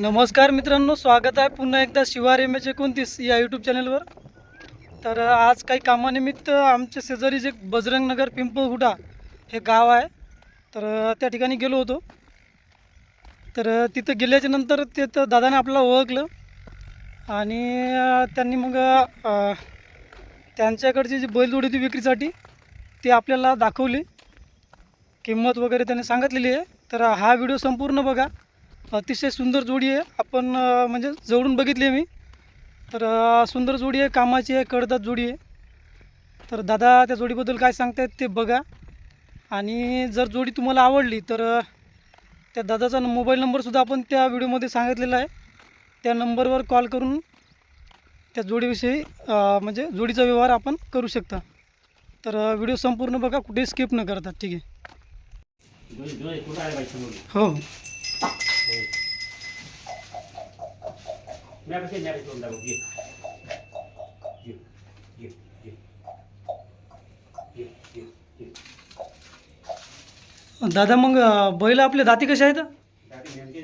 नमस्कार मित्रांनो स्वागत आहे पुन्हा एकदा शिवार एम एच एकोणतीस या यूट्यूब चॅनलवर तर आज काही कामानिमित्त आमच्या शेजारी जे बजरंगनगर पिंपळहुडा हे गाव आहे. तर त्या ठिकाणी गेलो होतो. तर तिथं गेल्याच्यानंतर ते तर दादाने आपल्याला ओळखलं. आणि त्यांनी मग त्यांच्याकडची जी बैलजोडी होती विक्रीसाठी ती आपल्याला दाखवली. किंमत वगैरे त्यांनी सांगितलेली आहे. तर हा व्हिडिओ संपूर्ण बघा. अतिशय सुंदर जोडी आहे. आपण म्हणजे जवळून बघितली आहे मी. तर सुंदर जोडी आहे कामाची आहे कडदात जोडी आहे. तर दादा त्या जोडीबद्दल काय सांगतायत ते बघा. आणि जर जोडी तुम्हाला आवडली तर त्या दादाचा मोबाईल नंबरसुद्धा आपण त्या व्हिडिओमध्ये सांगितलेला आहे. त्या नंबरवर कॉल करून त्या जोडीविषयी म्हणजे जोडीचा व्यवहार आपण करू शकता. तर व्हिडिओ संपूर्ण बघा कुठेही स्किप न करता. ठीक आहे. कुठं हो. ये ये ये ये ये ये ये दादा मग बैल आपले दाती कसे आहेत? नेमकी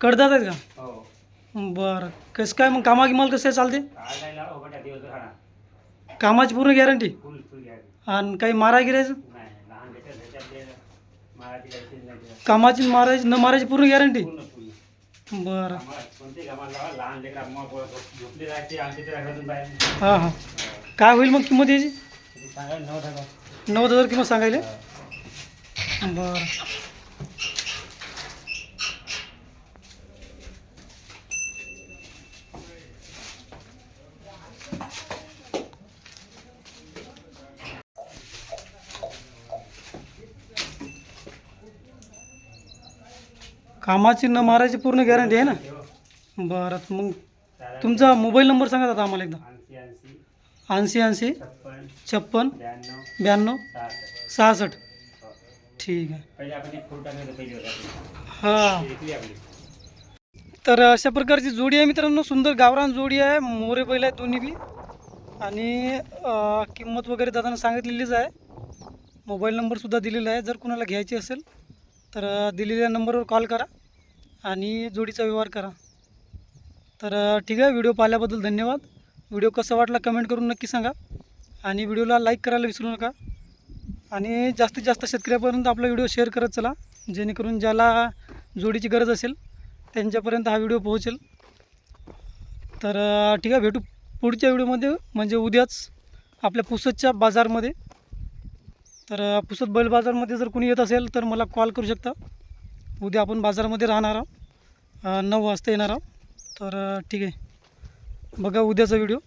कडदात आहेत. का? हो. बरं. कसं काय मग कामा गिमाल कसं चालते? कामाची पूर्ण गॅरंटी आणि काही मारा गिरायचं? कामाची मारायची न मारायची पूर्ण गॅरंटी बरं. हां हां. काय होईल मग किंमत याची? नव्वद हजार. किंमत सांगायले? बरं. कामाची न मारायची पूर्ण गॅरंटी आहे ना? बरं मग तुमचा मोबाईल नंबर सांगा दादा आम्हाला एकदा. ऐंशी ऐंशी छप्पन ब्याण्णव सहासष्ट. ठीक आहे. हां. तर अशा प्रकारची जोडी आहे मित्रांनो सुंदर गावरान जोडी आहे मोरे बैल आहे दोन्ही बी. आणि किंमत वगैरे दादानं सांगितलेलीच आहे. मोबाईल नंबरसुद्धा दिलेला आहे जर कुणाला घ्यायची असेल तर दिलेल्या नंबरवर कॉल करा आणि जोडीचा व्यवहार करा. तर ठीक आहे व्हिडिओ पाहिल्याबद्दल धन्यवाद. व्हिडिओ कसा वाटला कमेंट करून नक्की सांगा आणि व्हिडिओला लाईक करायला विसरू नका. आणि जास्तीत जास्त शेतकऱ्यापर्यंत आपला व्हिडिओ शेअर करत चला जेणेकरून ज्याला जोडीची गरज असेल त्यांच्यापर्यंत हा व्हिडिओ पोहोचेल. तर ठीक आहे भेटू पुढच्या व्हिडिओमध्ये म्हणजे उद्याच आपल्या पुसदच्या बाजारमध्ये. तर पुसत पुसद बैल बाजारमध्ये जर कोणी येत असेल तर मला कॉल करू शकता. उद्या आपण बाजारामध्ये राहणार आहोत. नऊ वाजता येणार आहोत. तर ठीक आहे. बघा उद्याचा व्हिडिओ